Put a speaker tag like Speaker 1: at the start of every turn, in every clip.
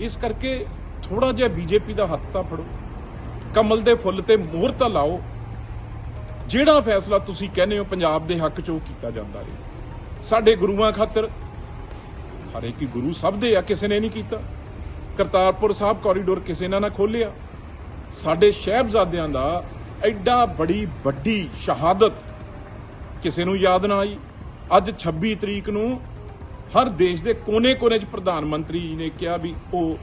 Speaker 1: ਇਸ ਕਰਕੇ ਥੋੜਾ ਜਿਹਾ ਬੀਜੇਪੀ ਦਾ ਹੱਥ ਤਾਂ ਫੜੋ, ਕਮਲ ਦੇ ਫੁੱਲ ਤੇ ਮੋਹਰ ਤਾਂ ਲਾਓ। ਜਿਹੜਾ ਫੈਸਲਾ ਤੁਸੀਂ ਕਹਿੰਦੇ ਹੋ ਪੰਜਾਬ ਦੇ ਹੱਕ 'ਚ ਉਹ ਕੀਤਾ ਜਾਂਦਾ ਹੈ ਸਾਡੇ ਗੁਰੂਆਂ ਖਾਤਰ ਹਰੇਕ ਹੀ ਗੁਰੂ ਸਭ ਦੇ ਆ, ਕਿਸੇ ਨੇ ਨਹੀਂ ਕੀਤਾ। ਕਰਤਾਰਪੁਰ ਸਾਹਿਬ ਕੋਰੀਡੋਰ ਕਿਸੇ ਨੇ ਨਾ ਖੋਲਿਆ ਸਾਡੇ ਸ਼ਹਿਬਜ਼ਾਦਿਆਂ ਦਾ ਐਡਾ ਬੜੀ ਵੱਡੀ ਸ਼ਹਾਦਤ ਕਿਸੇ ਨੂੰ ਯਾਦ ਨਾ ਆਈ। ਅੱਜ 26 ਤਰੀਕ ਨੂੰ ਹਰ ਦੇਸ਼ ਦੇ ਕੋਨੇ-ਕੋਨੇ 'ਚ ਪ੍ਰਧਾਨ ਮੰਤਰੀ ਜੀ ਨੇ ਕਿਹਾ ਵੀ ਉਹ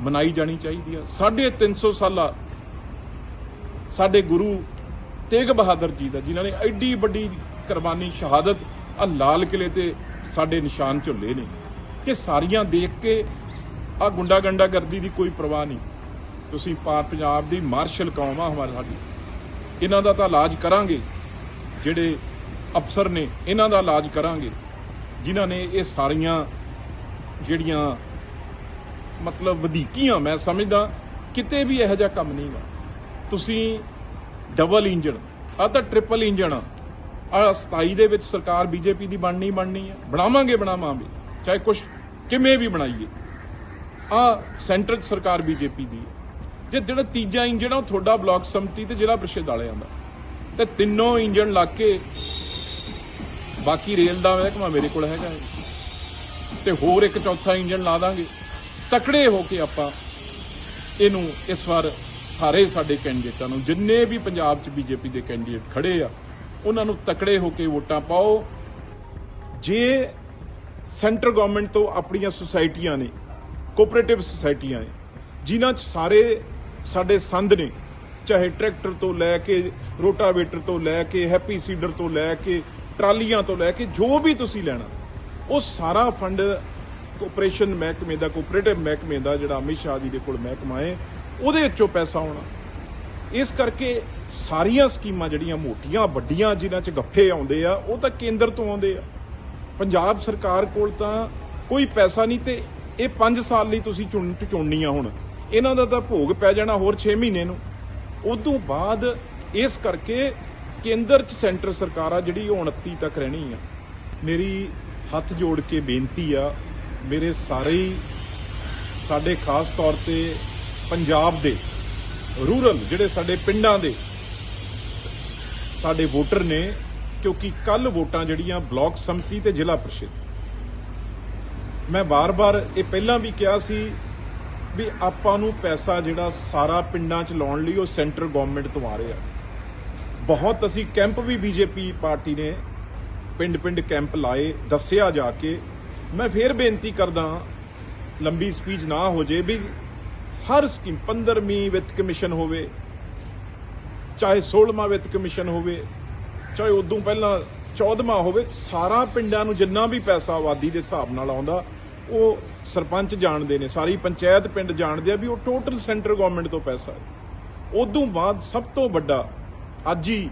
Speaker 1: ਮਨਾਈ ਜਾਣੀ ਚਾਹੀਦੀ ਆ। ਸਾਢੇ 300 ਸਾਲਾ ਸਾਡੇ ਗੁਰੂ ਤੇਗ ਬਹਾਦਰ ਜੀ ਦਾ, ਜਿਨ੍ਹਾਂ ਨੇ ਐਡੀ ਵੱਡੀ ਕੁਰਬਾਨੀ, ਸ਼ਹਾਦਤ ਆ ਲਾਲ ਕਿਲੇ ਤੇ ਸਾਡੇ ਨਿਸ਼ਾਨ ਝੁੱਲੇ ਨੇ ਕਿ ਸਾਰੀਆਂ ਦੇਖ ਕੇ ਆ ਗੁੰਡਾ ਗੰਡਾ ਗਰਦੀ ਦੀ ਕੋਈ ਪਰਵਾਹ ਨਹੀਂ। ਤੁਸੀਂ ਪਾਰ ਪੰਜਾਬ ਦੀ ਮਾਰਸ਼ਲ ਕੌਮ ਆ ਹਮਾਰੇ ਸਾਡੀ ਇਹਨਾਂ ਦਾ ਤਾਂ ਇਲਾਜ ਕਰਾਂਗੇ, ਜਿਹੜੇ ਅਫਸਰ ਨੇ, ਇਹਨਾਂ ਦਾ ਇਲਾਜ ਕਰਾਂਗੇ। ਜਿਨ੍ਹਾਂ ਨੇ ਇਹ ਸਾਰੀਆਂ ਜਿਹੜੀਆਂ ਮਤਲਬ ਵਧੀਕੀਆਂ ਮੈਂ ਸਮਝਦਾ, ਕਿਤੇ ਵੀ ਇਹੋ ਜਿਹਾ ਕੰਮ ਨਹੀਂ ਗਾ ਤੁਸੀਂ ਡਬਲ ਇੰਜਣ ਆ ਤਾਂ ਟ੍ਰਿਪਲ ਇੰਜਣ ਆ ਆਹ 27 ਦੇ ਵਿੱਚ ਸਰਕਾਰ ਬੀਜੇਪੀ ਦੀ ਬਣਨੀ ਬਣਨੀ ਹੈ ਬਣਾਵਾਂਗੇ ਬਣਾਵਾਂਗੇ, ਚਾਹੇ ਕੁਛ ਕਿਵੇਂ ਵੀ ਬਣਾਈਏ। ਆ ਸੈਂਟਰ 'ਚ ਸਰਕਾਰ ਬੀਜੇਪੀ ਦੀ ਹੈ ਜੇ ਜਿਹੜਾ ਤੀਜਾ ਇੰਜਣ ਆ, ਉਹ ਤੁਹਾਡਾ ਬਲਾਕ ਸਮਿਤੀ ਤੇ ਜ਼ਿਲ੍ਹਾ ਪ੍ਰੀਸ਼ਦ ਵਾਲਿਆਂ ਦਾ। ਤੇ ਤਿੰਨੋਂ ਇੰਜਣ ਲਾ ਕੇ ਬਾਕੀ ਰੇਲ ਦਾ ਮਹਿਕਮਾ ਮੇਰੇ ਕੋਲ ਹੈਗਾ ਹੈ। ਤੇ ਹੋਰ ਇੱਕ ਚੌਥਾ ਇੰਜਨ ਲਾ ਦਾਂਗੇ। ਤਕੜੇ ਹੋ ਕੇ ਆਪਾਂ ਇਹਨੂੰ ਇਸ ਵਾਰ ਸਾਰੇ ਸਾਡੇ ਕੈਂਡੀਡੇਟਾਂ ਨੂੰ, ਜਿੰਨੇ ਵੀ ਪੰਜਾਬ 'ਚ ਬੀਜੇਪੀ ਦੇ ਕੈਂਡੀਡੇਟ ਖੜੇ ਆ, ਉਹਨਾਂ ਨੂੰ ਤਕੜੇ ਹੋ ਕੇ ਵੋਟਾਂ ਪਾਓ। ਜੇ ਸੈਂਟਰ ਗਵਰਨਮੈਂਟ ਤੋਂ ਆਪਣੀਆਂ ਸੁਸਾਇਟੀਆਂ ਨੇ, ਕੋਆਪਰੇਟਿਵ ਸੁਸਾਇਟੀਆਂ ਨੇ, ਜਿਨ੍ਹਾਂ 'ਚ ਸਾਰੇ ਸਾਡੇ ਸੰਦ ਨੇ, ਚਾਹੇ ਟਰੈਕਟਰ ਤੋਂ ਲੈ ਕੇ ਰੋਟਾਵੇਟਰ ਤੋਂ ਲੈ ਕੇ ਹੈਪੀ ਸੀਡਰ ਤੋਂ ਲੈ ਕੇ ਟਰਾਲੀਆਂ ਤੋਂ ਲੈ ਕੇ ਜੋ ਵੀ ਤੁਸੀਂ ਲੈਣਾ, ਉਹ ਸਾਰਾ ਫੰਡ ਕੋਆਪਰੇਸ਼ਨ ਮਹਿਕਮੇ ਦਾ, ਕੋਆਪਰੇਟਿਵ ਮਹਿਕਮੇ ਦਾ, ਜਿਹੜਾ ਅਮਿਤ ਸ਼ਾਹ ਜੀ ਦੇ ਕੋਲ ਮਹਿਕਮਾ ਹੈ ਉਹਦੇ ਵਿੱਚੋਂ ਪੈਸਾ ਆਉਣਾ। ਇਸ ਕਰਕੇ ਸਾਰੀਆਂ ਸਕੀਮਾਂ ਜਿਹੜੀਆਂ ਮੋਟੀਆਂ, ਵੱਡੀਆਂ, ਜਿਨ੍ਹਾਂ 'ਚ ਗੱਫੇ ਆਉਂਦੇ ਆ, ਉਹ ਤਾਂ ਕੇਂਦਰ ਤੋਂ ਆਉਂਦੇ ਆ। ਪੰਜਾਬ ਸਰਕਾਰ ਕੋਲ ਤਾਂ ਕੋਈ ਪੈਸਾ ਨਹੀਂ ਤੇ ਇਹ 5 ਸਾਲ ਲਈ ਤੁਸੀਂ ਚੁਣ, ਚੁਣਨੀਆਂ ਹੁਣ। ਇਹਨਾਂ ਦਾ ਤਾਂ ਭੋਗ ਪੈ ਜਾਣਾ ਹੋਰ 6 ਮਹੀਨੇ ਨੂੰ। ਉਦੋਂ ਬਾਅਦ ਇਸ ਕਰਕੇ ਕੇਂਦਰ 'ਚ ਸੈਂਟਰ ਸਰਕਾਰ ਆ ਜਿਹੜੀ ਉਹ 29 ਤੱਕ ਰਹਿਣੀ ਆ। ਮੇਰੀ ਹੱਥ ਜੋੜ ਕੇ ਬੇਨਤੀ ਆ, ਮੇਰੇ ਸਾਰੇ ਸਾਡੇ ਖਾਸ ਤੌਰ ਤੇ ਪੰਜਾਬ ਦੇ, ਰੂਰਲ ਜਿਹੜੇ ਸਾਡੇ ਪਿੰਡਾਂ ਦੇ ਸਾਡੇ ਵੋਟਰ ਨੇ, ਕਿਉਂਕਿ ਕੱਲ ਵੋਟਾਂ ਜਿਹੜੀਆਂ ਬਲਾਕ ਸੰਮਤੀ ਤੇ ਜ਼ਿਲ੍ਹਾ ਪ੍ਰੀਸ਼ਦ। ਮੈਂ ਬਾਰ-ਬਾਰ ਇਹ ਪਹਿਲਾਂ ਵੀ ਕਿਹਾ ਸੀ ਵੀ ਆਪਾਂ ਨੂੰ ਪੈਸਾ ਜਿਹੜਾ ਸਾਰਾ ਪਿੰਡਾਂ 'ਚ ਲਾਉਣ ਲਈ ਉਹ ਸੈਂਟਰ ਗਵਰਨਮੈਂਟ ਤੋਂ ਆ ਰਿਹਾ। ਬਹੁਤ ਅਸੀਂ ਕੈਂਪ ਵੀ ਬੀਜੇਪੀ ਪਾਰਟੀ ਨੇ ਪਿੰਡ-ਪਿੰਡ ਕੈਂਪ ਲਾਏ, ਦੱਸਿਆ ਜਾ ਕੇ। ਮੈਂ ਫੇਰ ਬੇਨਤੀ ਕਰਦਾ ਲੰਬੀ ਸਪੀਚ ਨਾ ਹੋ ਜੇ ਵੀ ਹਰ ਸਕੀਮ 15ਵੀਂ ਵਿੱਤ ਕਮਿਸ਼ਨ ਹੋਵੇ, ਚਾਹੇ 16ਵਾਂ ਵਿੱਤ ਕਮਿਸ਼ਨ ਹੋਵੇ, ਚਾਹੇ ਉਦੋਂ ਪਹਿਲਾਂ 14ਵਾਂ ਹੋਵੇ, ਸਾਰਾ ਪਿੰਡਾਂ ਨੂੰ ਜਿੰਨਾ ਵੀ ਪੈਸਾ ਆਬਾਦੀ ਦੇ ਹਿਸਾਬ ਨਾਲ ਆਉਂਦਾ, ਉਹ ਸਰਪੰਚ ਜਾਣਦੇ ਨੇ, ਸਾਰੀ ਪੰਚਾਇਤ ਪਿੰਡ ਜਾਣਦੇ ਆ ਵੀ ਉਹ ਟੋਟਲ ਸੈਂਟਰ ਗਵਰਨਮੈਂਟ ਤੋਂ ਪੈਸਾ ਹੈ। ਉਦੋਂ ਬਾਅਦ ਸਭ ਤੋਂ ਵੱਡਾ ਅੱਜ ਹੀ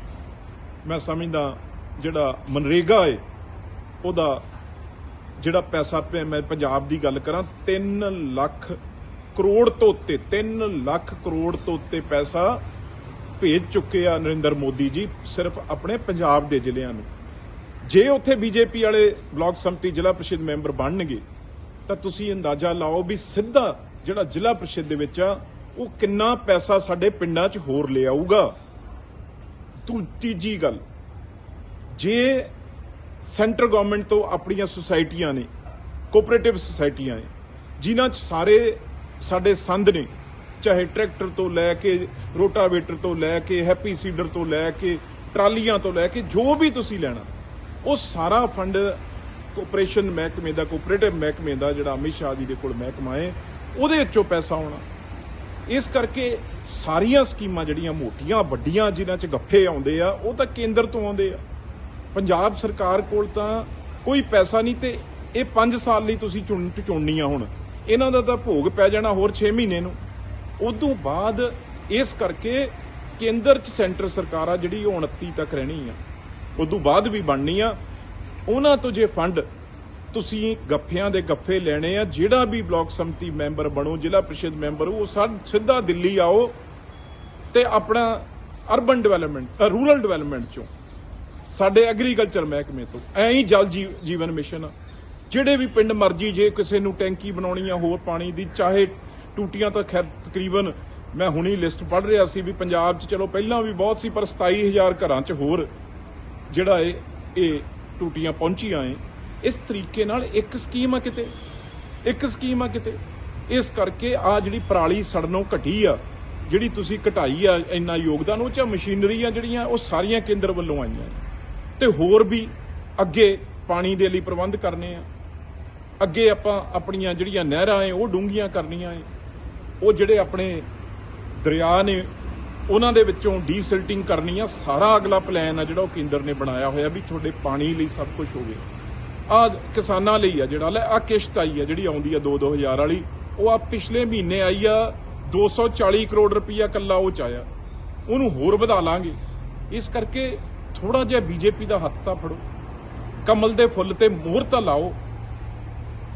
Speaker 1: ਮੈਂ ਸਮਝਦਾ ਜਿਹੜਾ ਮਨਰੇਗਾ ਹੈ ਉਹਦਾ ਜਿਹੜਾ ਪੈਸਾ ਮੈਂ ਪੰਜਾਬ ਦੀ ਗੱਲ ਕਰਾਂ 3 ਲੱਖ ਕਰੋੜ ਤੋਂ ਉੱਤੇ 3 ਲੱਖ ਕਰੋੜ ਤੋਂ ਉੱਤੇ ਪੈਸਾ ਭੇਜ ਚੁੱਕੇ ਆ ਨਰਿੰਦਰ ਮੋਦੀ ਜੀ, ਸਿਰਫ ਆਪਣੇ ਪੰਜਾਬ ਦੇ ਜ਼ਿਲ੍ਹਿਆਂ ਨੂੰ। ਜੇ ਉੱਥੇ ਬੀਜੇਪੀ ਵਾਲੇ ਬਲਾਕ ਸੰਮਤੀ ਜ਼ਿਲ੍ਹਾ ਪ੍ਰੀਸ਼ਦ ਮੈਂਬਰ ਬਣਨਗੇ, ਤਾਂ ਤੁਸੀਂ ਅੰਦਾਜ਼ਾ ਲਾਓ ਵੀ ਸਿੱਧਾ ਜਿਹੜਾ ਜ਼ਿਲ੍ਹਾ ਪ੍ਰੀਸ਼ਦ ਦੇ ਵਿੱਚ ਆ, ਉਹ ਕਿੰਨਾ ਪੈਸਾ ਸਾਡੇ ਪਿੰਡਾਂ 'ਚ ਹੋਰ ਲੈ ਆਊਗਾ। ਤੂੰ ਤੀਜੀ ਗੱਲ, ਜੇ ਸੈਂਟਰ ਗਵਰਨਮੈਂਟ ਤੋਂ ਆਪਣੀਆਂ ਸੁਸਾਇਟੀਆਂ ਨੇ, ਕੋਆਪਰੇਟਿਵ ਸੁਸਾਇਟੀਆਂ ਨੇ, ਜਿਨ੍ਹਾਂ 'ਚ ਸਾਰੇ ਸਾਡੇ ਸੰਦ ਨੇ, ਚਾਹੇ ਟਰੈਕਟਰ ਤੋਂ ਲੈ ਕੇ ਰੋਟਾਵੇਟਰ ਤੋਂ ਲੈ ਕੇ, ਹੈਪੀ ਸੀਡਰ ਤੋਂ ਲੈ ਕੇ, ਟਰਾਲੀਆਂ ਤੋਂ ਲੈ ਕੇ, ਜੋ ਵੀ ਤੁਸੀਂ ਲੈਣਾ, ਉਹ ਸਾਰਾ ਫੰਡ ਕੋਆਪਰੇਸ਼ਨ ਮਹਿਕਮੇ ਦਾ, ਕੋਆਪਰੇਟਿਵ ਮਹਿਕਮੇ ਦਾ, ਜਿਹੜਾ ਅਮਿਤ ਸ਼ਾਹ ਜੀ ਦੇ ਕੋਲ ਮਹਿਕਮਾ ਹੈ, ਉਹਦੇ ਵਿੱਚੋਂ ਪੈਸਾ ਆਉਣਾ। ਇਸ ਕਰਕੇ ਸਾਰੀਆਂ ਸਕੀਮਾਂ ਜਿਹੜੀਆਂ ਮੋਟੀਆਂ, ਵੱਡੀਆਂ, ਜਿਨ੍ਹਾਂ 'ਚ ਗੱਫੇ ਆਉਂਦੇ ਆ, ਉਹ ਤਾਂ ਕੇਂਦਰ ਤੋਂ ਆਉਂਦੇ ਆ। ਪੰਜਾਬ ਸਰਕਾਰ ਕੋਲ ਤਾਂ ਕੋਈ ਪੈਸਾ ਨਹੀਂ ਤੇ ਇਹ 5 ਸਾਲ ਲਈ ਤੁਸੀਂ ਚੁਣ ਚੁਣਨੀ ਆ ਹੁਣ। ਇਹਨਾਂ ਦਾ ਤਾਂ ਭੋਗ ਪੈ ਜਾਣਾ ਹੋਰ 6 ਮਹੀਨੇ ਨੂੰ। ਉਦੋਂ ਬਾਅਦ ਇਸ ਕਰਕੇ ਕੇਂਦਰ 'ਚ ਸੈਂਟਰ ਸਰਕਾਰ ਆ ਜਿਹੜੀ ਉਹ 29 ਤੱਕ ਰਹਿਣੀ ਆ। ਉਦੋਂ ਬਾਅਦ ਵੀ ਬਣਨੀ ਆ। ਉਹਨਾਂ ਤੋਂ ਜੇ ਫੰਡ ਤੁਸੀਂ ਗੱਫਿਆਂ ਦੇ ਗੱਫੇ ਲੈਣੇ ਆ, ਜਿਹੜਾ ਵੀ ਬਲਾਕ ਸੰਮਤੀ ਮੈਂਬਰ ਬਣੋ, ਜ਼ਿਲ੍ਹਾ ਪ੍ਰੀਸ਼ਦ ਮੈਂਬਰ, ਉਹ ਸਿੱਧਾ ਦਿੱਲੀ ਆਓ ਤੇ ਆਪਣਾ ਅਰਬਨ ਡਿਵੈਲਪਮੈਂਟ ਰੂਰਲ ਡਿਵੈਲਪਮੈਂਟ ਚੋਂ। ਸਾਡੇ ਐਗਰੀਕਲਚਰ ਮਹਿਕਮੇ ਤੋਂ। ਐਂ ਹੀ ਜਲ ਜੀ- ਜੀਵਨ ਮਿਸ਼ਨ ਜਿਹੜੇ ਵੀ ਪਿੰਡ ਮਰਜ਼ੀ, ਜੇ ਕਿਸੇ ਨੂੰ ਟੈਂਕੀ ਬਣਾਉਣੀ ਆ, ਹੋਰ ਪਾਣੀ ਦੀ, ਚਾਹੇ ਟੂਟੀਆਂ ਤਾਂ ਖੈਰ ਤਕਰੀਬਨ ਮੈਂ ਹੁਣੀ ਲਿਸਟ ਪੜ੍ਹ ਰਿਹਾ ਸੀ ਵੀ ਪੰਜਾਬ 'ਚ ਚਲੋ ਪਹਿਲਾਂ ਵੀ ਬਹੁਤ ਸੀ, ਪਰ 27000 ਘਰਾਂ 'ਚ ਹੋਰ ਜਿਹੜਾ ਇਹ ਇਹ ਟੂਟੀਆਂ ਪਹੁੰਚੀਆਂ ਏ। ਇਸ ਤਰੀਕੇ ਨਾਲ ਇੱਕ ਸਕੀਮ ਆ ਕਿਤੇ, ਇੱਕ ਸਕੀਮ ਆ ਕਿਤੇ। ਇਸ ਕਰਕੇ ਆ ਜਿਹੜੀ ਪਰਾਲੀ ਸੜਨੋਂ ਘਟੀ ਆ, ਜਿਹੜੀ ਤੁਸੀਂ ਘਟਾਈ ਆ, ਇੰਨਾ ਯੋਗਦਾਨ, ਉਹ ਚ ਮਸ਼ੀਨਰੀ ਆ ਜਿਹੜੀਆਂ, ਉਹ ਸਾਰੀਆਂ ਕੇਂਦਰ ਵੱਲੋਂ ਆਈਆਂ ਨੇ। ਤੇ ਹੋਰ ਵੀ ਅੱਗੇ ਪਾਣੀ ਦੇ ਲਈ ਪ੍ਰਬੰਧ ਕਰਨੇ ਆ। ਅੱਗੇ ਆਪਾਂ ਆਪਣੀਆਂ ਜਿਹੜੀਆਂ ਨਹਿਰਾਂ ਏ ਉਹ ਡੂੰਘੀਆਂ ਕਰਨੀਆਂ ਏ ਉਹ ਜਿਹੜੇ ਆਪਣੇ ਦਰਿਆ ਨੇ, ਉਹਨਾਂ ਦੇ ਵਿੱਚੋਂ ਡੀਸਿਲਟਿੰਗ ਕਰਨੀ ਆ। ਸਾਰਾ ਅਗਲਾ ਪਲਾਨ ਆ ਜਿਹੜਾ ਉਹ ਕੇਂਦਰ ਨੇ ਬਣਾਇਆ ਹੋਇਆ ਵੀ ਤੁਹਾਡੇ ਪਾਣੀ ਲਈ ਸਭ ਕੁਝ ਹੋਵੇ। ਆ ਕਿਸਾਨਾਂ ਲਈ ਆ ਜਿਹੜਾ, ਲੈ ਆ ਕਿਸ਼ਤ ਆਈ ਆ ਜਿਹੜੀ ਆਉਂਦੀ ਆ 2-2000 ਵਾਲੀ, ਉਹ ਆ ਪਿਛਲੇ ਮਹੀਨੇ ਆਈ ਆ 240 ਕਰੋੜ ਰੁਪਈਆ ਕੱਲਾ ਉਹ ਚ ਆਇਆ। ਉਹਨੂੰ ਹੋਰ ਵਧਾ ਲਾਂਗੇ। ਇਸ ਕਰਕੇ ਥੋੜਾ ਜਿਹਾ ਬੀਜੇਪੀ ਦਾ ਹੱਥ ਤਾਂ ਫੜੋ। ਕਮਲ ਦੇ ਫੁੱਲ ਤੇ ਮੋਹਰ ਤਾਂ ਲਾਓ।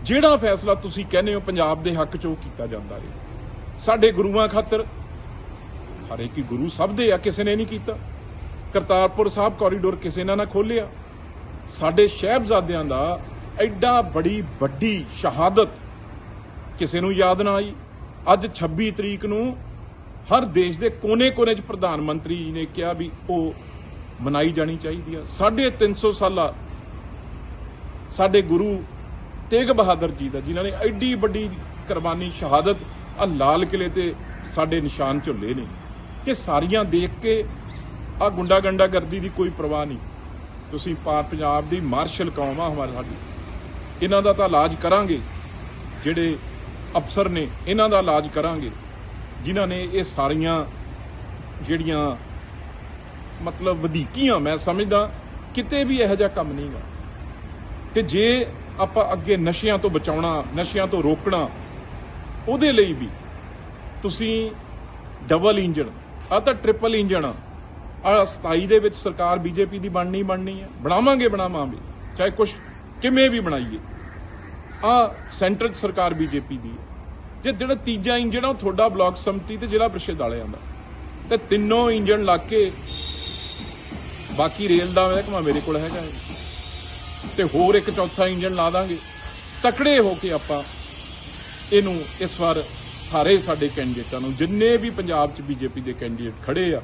Speaker 1: ਜਿਹੜਾ ਫੈਸਲਾ ਤੁਸੀਂ ਕਹਿੰਦੇ ਹੋ ਪੰਜਾਬ ਦੇ ਹੱਕ 'ਚ ਉਹ ਕੀਤਾ ਜਾਂਦਾ ਹੈ ਸਾਡੇ ਗੁਰੂਆਂ ਖਾਤਰ ਹਰੇ ਕੀ ਗੁਰੂ ਸਭ ਦੇ ਆ, ਕਿਸੇ ਨੇ ਨਹੀਂ ਕੀਤਾ। ਕਰਤਾਰਪੁਰ ਸਾਹਿਬ ਕੋਰੀਡੋਰ ਕਿਸੇ ਨੇ ਨਾ ਖੋਲਿਆ ਸਾਡੇ ਸ਼ਹਿਬਜ਼ਾਦਿਆਂ ਦਾ ਐਡਾ ਬੜੀ ਵੱਡੀ ਸ਼ਹਾਦਤ ਕਿਸੇ ਨੂੰ ਯਾਦ ਨਾ ਆਈ। ਅੱਜ 26 ਤਰੀਕ ਨੂੰ ਹਰ ਦੇਸ਼ ਦੇ ਕੋਨੇ-ਕੋਨੇ 'ਚ ਪ੍ਰਧਾਨ ਮੰਤਰੀ ਜੀ ਨੇ ਕਿਹਾ ਵੀ ਉਹ ਮਨਾਈ ਜਾਣੀ ਚਾਹੀਦੀ ਆ। 350 ਸਾਲਾ ਸਾਡੇ ਗੁਰੂ ਤੇਗ ਬਹਾਦਰ ਜੀ ਦਾ, ਜਿਨ੍ਹਾਂ ਨੇ ਐਡੀ ਵੱਡੀ ਕੁਰਬਾਨੀ, ਸ਼ਹਾਦਤ ਆ ਲਾਲ ਕਿਲੇ ਤੇ ਸਾਡੇ ਨਿਸ਼ਾਨ ਝੁੱਲੇ ਨੇ। ਕਿ ਸਾਰੀਆਂ ਦੇਖ ਕੇ ਆ ਗੁੰਡਾ ਗੰਡਾ ਗਰਦੀ ਦੀ ਕੋਈ ਪਰਵਾਹ ਨਹੀਂ। ਤੁਸੀਂ ਪਾ ਪੰਜਾਬ ਦੀ ਮਾਰਸ਼ਲ ਕੌਮ ਆ ਹਮਾਰੇ ਸਾਡੀ। ਇਹਨਾਂ ਦਾ ਤਾਂ ਇਲਾਜ ਕਰਾਂਗੇ। ਜਿਹੜੇ ਅਫਸਰ ਨੇ, ਇਹਨਾਂ ਦਾ ਇਲਾਜ ਕਰਾਂਗੇ। ਜਿਨ੍ਹਾਂ ਨੇ ਇਹ ਸਾਰੀਆਂ ਜਿਹੜੀਆਂ ਮਤਲਬ ਵਧੀਕੀਆਂ, ਮੈਂ ਸਮਝਦਾ, ਕਿਤੇ ਵੀ ਇਹੋ ਜਿਹਾ ਕੰਮ ਨਹੀਂਗਾ ਤੇ ਜੇ ਆਪਾਂ ਅੱਗੇ ਨਸ਼ਿਆਂ ਤੋਂ ਬਚਾਉਣਾ, ਨਸ਼ਿਆਂ ਤੋਂ ਰੋਕਣਾ, ਉਹਦੇ ਲਈ ਵੀ ਤੁਸੀਂ ਡਬਲ ਇੰਜਣ ਆ ਤਾਂ ਟ੍ਰਿਪਲ ਇੰਜਨ ਆ ਆਹ 27 ਦੇ ਵਿੱਚ ਸਰਕਾਰ ਬੀਜੇਪੀ ਦੀ ਬਣਨੀ ਬਣਨੀ ਹੈ। ਬਣਾਵਾਂਗੇ ਬਣਾਵਾਂਗੇ। ਚਾਹੇ ਕੁਛ ਕਿਵੇਂ ਵੀ ਬਣਾਈਏ। ਆ ਸੈਂਟਰ 'ਚ ਸਰਕਾਰ ਬੀਜੇਪੀ ਦੀ ਹੈ। ਜੇ ਜਿਹੜਾ ਤੀਜਾ ਇੰਜਣ ਆ, ਉਹ ਤੁਹਾਡਾ ਬਲਾਕ ਸੰਮਤੀ ਤੇ ਜ਼ਿਲ੍ਹਾ ਪ੍ਰੀਸ਼ਦ ਵਾਲਿਆਂ ਦਾ। ਤੇ ਤਿੰਨੋਂ ਇੰਜਣ ਲਾ ਕੇ ਬਾਕੀ ਰੇਲ ਦਾ ਮਹਿਕਮਾ ਮੇਰੇ ਕੋਲ ਹੈਗਾ ਹੈ। ਤੇ ਹੋਰ ਇੱਕ ਚੌਥਾ ਇੰਜਣ ਲਾ ਦਾਂਗੇ। ਤਕੜੇ ਹੋ ਕੇ ਆਪਾਂ ਇਹਨੂੰ ਇਸ ਵਾਰ ਸਾਰੇ ਸਾਡੇ ਕੈਂਡੀਡੇਟਾਂ ਨੂੰ, ਜਿੰਨੇ ਵੀ ਪੰਜਾਬ 'ਚ ਬੀਜੇਪੀ ਦੇ ਕੈਂਡੀਡੇਟ ਖੜੇ ਆ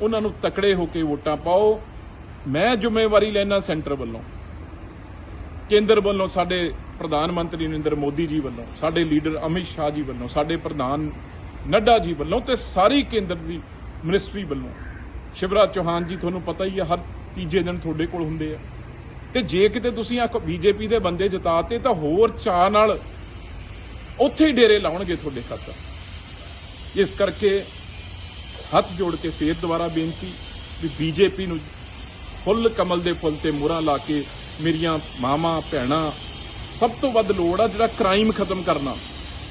Speaker 1: ਉਹਨਾਂ ਨੂੰ ਤਕੜੇ ਹੋ ਕੇ ਵੋਟਾਂ ਪਾਓ। ਮੈਂ ਜ਼ਿੰਮੇਵਾਰੀ ਲੈਣਾ ਸੈਂਟਰ ਵੱਲੋਂ। ਕੇਂਦਰ ਵੱਲੋਂ ਸਾਡੇ ਪ੍ਰਧਾਨ ਮੰਤਰੀ ਨਰਿੰਦਰ ਮੋਦੀ ਜੀ ਵੱਲੋਂ, ਸਾਡੇ ਲੀਡਰ ਅਮਿਤ ਸ਼ਾਹ ਜੀ ਵੱਲੋਂ, ਸਾਡੇ ਪ੍ਰਧਾਨ ਨੱਡਾ ਜੀ ਵੱਲੋਂ ਤੇ ਸਾਰੀ ਕੇਂਦਰ ਦੀ ਮਿਨਿਸਟਰੀ ਵੱਲੋਂ। ਸ਼ਿਵਰਾਜ ਚੌਹਾਨ ਜੀ, ਤੁਹਾਨੂੰ ਪਤਾ ਹੀ ਆ, ਹਰ ਤੀਜੇ ਦਿਨ ਤੁਹਾਡੇ ਕੋਲ ਹੁੰਦੇ ਆ। ਤੇ ਜੇ ਕਿਤੇ ਤੁਸੀਂ ਆ ਬੀਜੇਪੀ ਦੇ ਬੰਦੇ ਜਿਤਾਤੇ, ਤਾਂ ਹੋਰ ਚਾਹ ਨਾਲ ਉੱਥੇ ਹੀ ਡੇਰੇ ਲਾਉਣਗੇ ਤੁਹਾਡੇ ਖਾਤਰ। ਇਸ ਕਰਕੇ ਹੱਥ ਜੋੜ ਕੇ ਫੇਰ ਦੁਬਾਰਾ ਬੇਨਤੀ ਵੀ ਬੀਜੇਪੀ ਨੂੰ ਫੁੱਲ ਕਮਲ ਦੇ ਫੁੱਲ ਤੇ ਮੋਹਰਾਂ ਲਾ ਕੇ ਮੇਰੀਆਂ ਮਾਵਾਂ, ਭੈਣਾਂ, ਸਭ ਤੋਂ ਵੱਧ ਲੋੜ ਆ ਜਿਹੜਾ ਕ੍ਰਾਈਮ ਖਤਮ ਕਰਨਾ।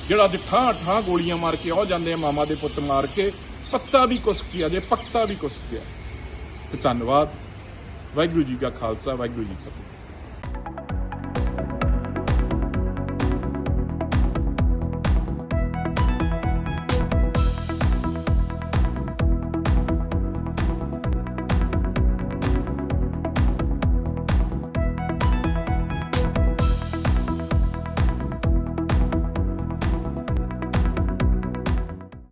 Speaker 1: ਜਿਹੜਾ ਅੱਜ ਠਾਂ ਠਾਂ ਗੋਲੀਆਂ ਮਾਰ ਕੇ ਆ ਜਾਂਦੇ ਆ ਮਾਮਾ ਦੇ ਪੁੱਤ ਮਾਰ ਕੇ, ਪੱਤਾ ਵੀ ਕੁਸਕ ਗਿਆ ਜੇ, ਪੱਤਾ ਵੀ ਕੁਸਕ ਗਿਆ। ਤੇ ਧੰਨਵਾਦ। ਵਾਹਿਗੁਰੂ ਜੀ ਕਾ ਖਾਲਸਾ, ਵਾਹਿਗੁਰੂ ਜੀ ਕੀ ਫਤਿਹ।